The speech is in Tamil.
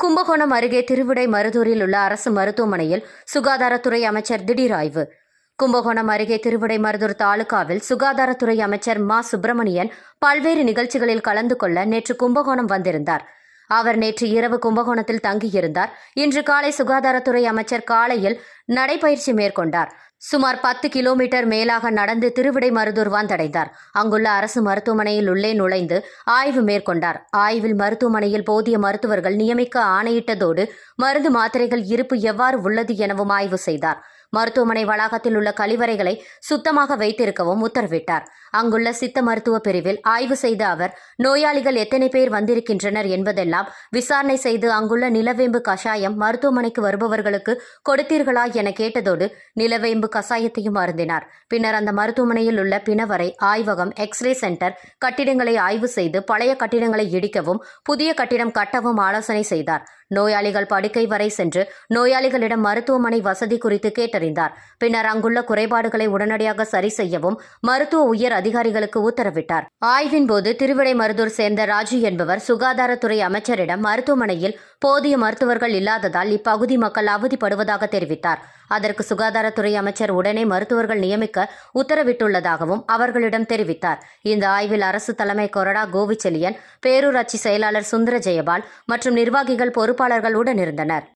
கும்பகோணம் அருகே திருவிடை மருதூரில் உள்ள அரசு மருத்துவமனையில் சுகாதாரத்துறை அமைச்சர் திடீர் ஆய்வு. கும்பகோணம் அருகே திருவிடை மருதூர் தாலுகாவில் சுகாதாரத்துறை அமைச்சர் மா. சுப்பிரமணியன் பல்வேறு நிகழ்ச்சிகளில் கலந்து கொள்ள நேற்று கும்பகோணம் வந்திருந்தார். அவர் நேற்று இரவு கும்பகோணத்தில் தங்கியிருந்தார். இன்று காலை சுகாதாரத்துறை அமைச்சர் காலையில் நடைபயிற்சி மேற்கொண்டார். சுமார் பத்து கிலோமீட்டர் மேலாக நடந்து திருவிடைமருதூர் வந்தடைந்தார் அங்குள்ள அரசு மருத்துவமனையில் உள்ளே நுழைந்து ஆய்வு மேற்கொண்டார். ஆய்வில் மருத்துவமனையில் போதிய மருத்துவர்கள் நியமிக்க ஆணையிட்டதோடு மருந்து மாத்திரைகள் இருப்பு எவ்வாறு உள்ளது எனவும் ஆய்வு செய்தார். மருத்துவமனை வளாகத்தில் உள்ள கழிவறைகளை சுத்தமாக வைத்திருக்கவும் உத்தரவிட்டார். அங்குள்ள சித்த மருத்துவ பிரிவில் ஆய்வு செய்த அவர் நோயாளிகள் எத்தனை பேர் வந்திருக்கின்றனர் என்பதெல்லாம் விசாரணை செய்து அங்குள்ள நிலவேம்பு கஷாயம் மருத்துவமனைக்கு வருபவர்களுக்கு கொடுத்தீர்களா என கேட்டதோடு நிலவேம்பு கசாயத்தையும் அருந்தினார். பின்னர் அந்த மருத்துவமனையில் உள்ள பிணவரை ஆய்வகம் எக்ஸ்ரே சென்டர் கட்டிடங்களை ஆய்வு செய்து பழைய கட்டிடங்களை இடிக்கவும் புதிய கட்டிடம் கட்டவும் ஆலோசனை செய்தார். நோயாளிகள் படுக்கை வரை சென்று நோயாளிகளிடம் மருத்துவமனை வசதி குறித்து கேட்டறிந்தார். பின்னர் அங்குள்ள குறைபாடுகளை உடனடியாக சரி செய்யவும் மருத்துவ உயர் அதிகாரிகளுக்கு உத்தரவிட்டார். ஆய்வின் போது திருவிடைமருதூர் சேர்ந்த ராஜு என்பவர் சுகாதாரத்துறை அமைச்சரிடம் மருத்துவமனையில் போதிய மருத்துவர்கள் இல்லாததால் இப்பகுதி மக்கள் அவதிப்படுவதாக தெரிவித்தார். அதற்கு சுகாதாரத்துறை அமைச்சர் அமைச்சர் உடனே மருத்துவர்கள் நியமிக்க உத்தரவிட்டுள்ளதாகவும் அவர்களிடம் தெரிவித்தார். இந்த ஆய்வில் அரசு தலைமை கொறடா கோவிச்செலியன் பேரூராட்சி செயலாளர் சுந்தர ஜெயபால் மற்றும் நிர்வாகிகள் பொறுப்பாளர்கள் உடனிருந்தனர்.